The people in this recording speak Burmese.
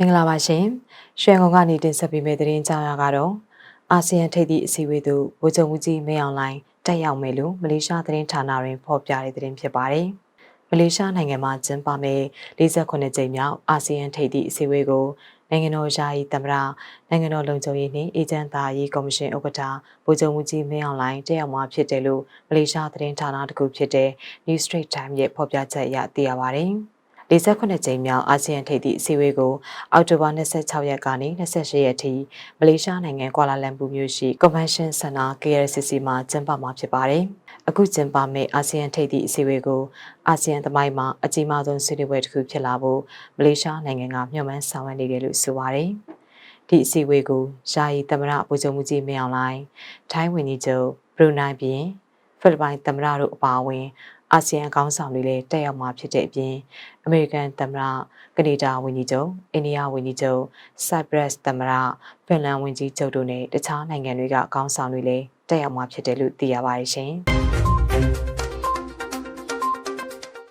မင်္ဂလာပါရှင်။ရွှေကုံကနေတင်ဆက်ပေးမယ့်သတင်းကြောင်းရကတော့အာဆီယံထိပ်သီးအစည်းအဝေးသို့ဗိုလ်ချုပ်မှုကြီးမင်းအောင်လှိုင်တက်ရောက်မယ်လို့မလေးရှားသတင်းဌာနတွင်ဖော်ပြတဲ့သတင်းဖြစ်ပါတယ်။မလေးရှားနိုင်ငံမှာကျင်းပမယ့်48ကြိမ်မြောက်အာဆီယံထိပ်သီးအစည်းအဝေးကိုနိုင်ငံတော်ယာယီသမ္မတနိုင်ငံတော်လုံခြုံရေးနှင့်အေဂျင့်သားရေးကော်မရှင်ဥက္ကဋ္ဌဗိုလ်ချုပ်မှုကြီးမင်းအောင်လှိုင်တက်ရောက်မှာဖြစ်တယ်လို့မလေးရှားသတင်းဌာနတစ်ခုဖြစ်တဲ့ New Straits Times ရဲ့ဖော်ပြချက်အရသိရပါတယ်။ 48ကြိမ်မြောက်အာဆီယံထိပ်သီးအစည်းအဝေးကိုအောက်တိုဘာ26ရက်ကနေ28ရက်ထိမလေးရှားနိုင်ငံကွာလာလမ်ပူမြို့ရှိ Convention Center KLCC မှာကျင်းပမှာဖြစ်ပါတယ်။အခုကျင်းပမယ့်အာဆီယံထိပ်သီးအစည်းအဝေးကိုအာဆီယံသမိုင်းမှာအကြီးမားဆုံးဆွေးနွေးပွဲတစ်ခုဖြစ်လာဖို့မလေးရှားနိုင်ငံကမျှော်မှန်းဆောင်ရွက်နေတယ်လို့ဆိုပါတယ်။ဒီအစည်းအဝေးကိုယာယီသမ္မတဗိုလ်ချုပ်မှုကြီးမင်းအောင်လှိုင်ထိုင်းဝန်ကြီးချုပ်ဘရူနိုင်းပြည်ဖိလစ်ပိုင်သမ္မတတို့အပါအဝင် အာဆီယံခေါင်းဆောင်တွေလည်းတက်ရောက်မှာဖြစ်တဲ့အပြင်အမေရိကန်သမ္မတကနေဒါဝန်ကြီးချုပ်အိန္ဒိယဝန်ကြီးချုပ်ဆိုက်ပရပ်သမ္မတဖင်လန်ဝန်ကြီးချုပ်တို့နဲ့တခြားနိုင်ငံတွေကခေါင်းဆောင်တွေလည်းတက်ရောက်မှာဖြစ်တယ်လို့သိရပါတယ်ရှင်။